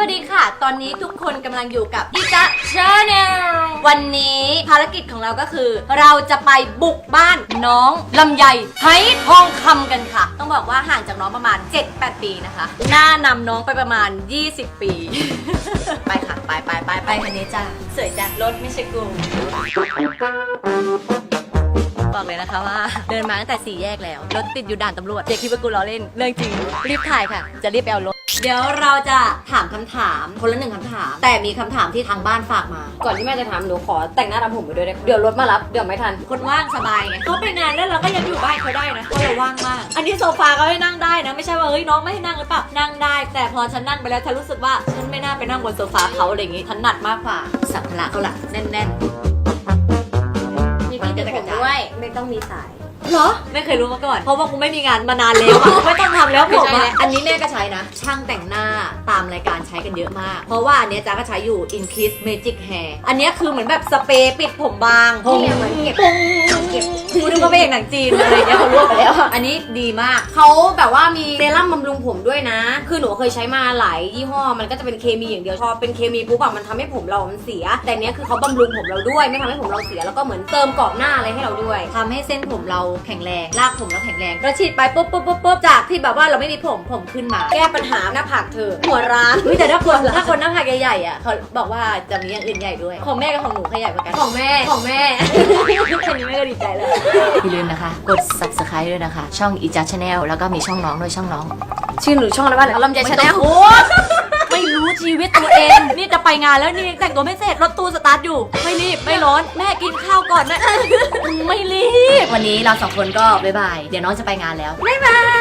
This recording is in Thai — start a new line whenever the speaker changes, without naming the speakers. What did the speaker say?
วัสดีค่ะ ตอนนี้ทุกคนกำลังอยู่กับดิจิชาแนลวันนี้ภารกิจของเราก็คือ เราจะไปบุกบ้านน้องลำไยไฮทองคำกันค่ะ ต้องบอกว่าห่างจากน้องประมาณ 7-8 ปีนะคะ หน้านำน้องไปประมาณ 20 ปี ไปค่ะ ไปไปไปไปคันนี้จ้าสวยจัดรถไม่ใช่กูบอกเลยนะคะว่าเดินมาตั้งแต่สี่แยกแล้ว รถติดอยู่ด่านตำรวจเด็กคิดว่ากูล้อเล่น เรื่องจริงรีบถ่ายค่ะ จะรีบไปเอารถ เดี๋ยวเราจะถามคำถามคนละหนึ่งคำถาม แต่มีคำถามที่ทางบ้านฝากมา
ก่อนที่แม่จะถามหนูขอแต่งหน้าทำผมไปด้วยได้ไหมเดี๋ยวรถมารับเดี๋ยวไม่ทัน
คนว่างสบายไงเขาไปงานแล้วเราก็ยังอยู่บ้านเขาได้นะเพราะเราว่างมาก อันนี้โซฟาเขาให้นั่งได้นะ ไม่ใช่ว่าเฮ้ยน้องไม่ให้นั่งหรือเปล่านั่งได้ แต่พอฉันนั่งไปแล้วฉันรู้สึกว่าฉันไม่น่าไปนั่งบนโซฟาเขาอะไรอย่างงี้ถนัดมากกว่าสัมภาระเขาละแน่น
มีที่ติดผมด้วย ไม่ต้องมีสาย
ๆ เหรอ ไม่เคยรู้มาก่อน เพราะว่ากูไม่มีงานมานานแล้วอะไม่ต้องทำแล้วผม
ไม่ใช่
อะ
แล้ว
อันนี้แม่ก็ใช้นะ ช่างแต่งหน้าตามรายการใช้กันเยอะมาก เพราะว่าอันเนี้ยจ้าก็ใช้อยู่ Increase Magic Hair อันเนี้ยคือเหมือนแบบสเปรย์ปิดผมบาง
ที่เหมือนเก็บ
ปุ้งเก็บกูนึกว่าเป็นเอกหนังจีนอะไรอย่างเงี้ยเขารวบไปแล้วอะอันนี้ดีมาก
เขาแบบว่ามีเซรั่มบำรุงผมด้วยนะ คือหนูเคยใช้มาหลายยี่ห้อ มันก็จะเป็นเคมีอย่างเดียว พอเป็นเคมีปุ๊บอะมันทำให้ผมเรามันเสีย แต่เนี้ยคือเขาบำรุงผมเราด้วย ไม่ทำให้ผมเราเสีย แล้วก็เหมือนเติมกรอบหน้าอะไรให้เราด้วย
ทำให้เส้นผมเราแข็งแรง รากผมเราแข็งแรงเราฉีดไปปุ๊บปุ๊บปุ๊บปุ๊บจากที่แบบว่าเราไม่มีผมผมขึ้นมา
แก้ปัญหาหน้าผากเธอ หัวร้าน
เฮ้ยแต่ถ้าคนถ้าคนหน้าผากใหญ่ๆอะเขาบอกว่าจะมีอย่างอื่นใหญ่ด้วย ของแม่กับของหนูใครใหญ่กว่ากัน
ของแม่ ของแม่
แค่นี้แม่ก็ดีใจแล้ว อย่าลืมนะคะ กด subscribe ด้วยนะคะ ช่องอีจั c h ช n แนลแล้วก็มีช่องน้องด้วยช่องน้อง
ชื่อหนูช่องอะไรบ้างลำไยชาแนล
โอ้ไม่รู้ชีวิตตัวเอง นี่จะไปงานแล้วนี่แต่งตัวไม่เสร็จรถตู้สตาร์ทอยู่ ไม่รีบไม่ร้อนแม่กินข้าวก่อนนะไม่รีบ วันนี้เราสองคนก็บ๊ายบาย เดี๋ยวน้องจะไปงานแล้วบ๊ายบาย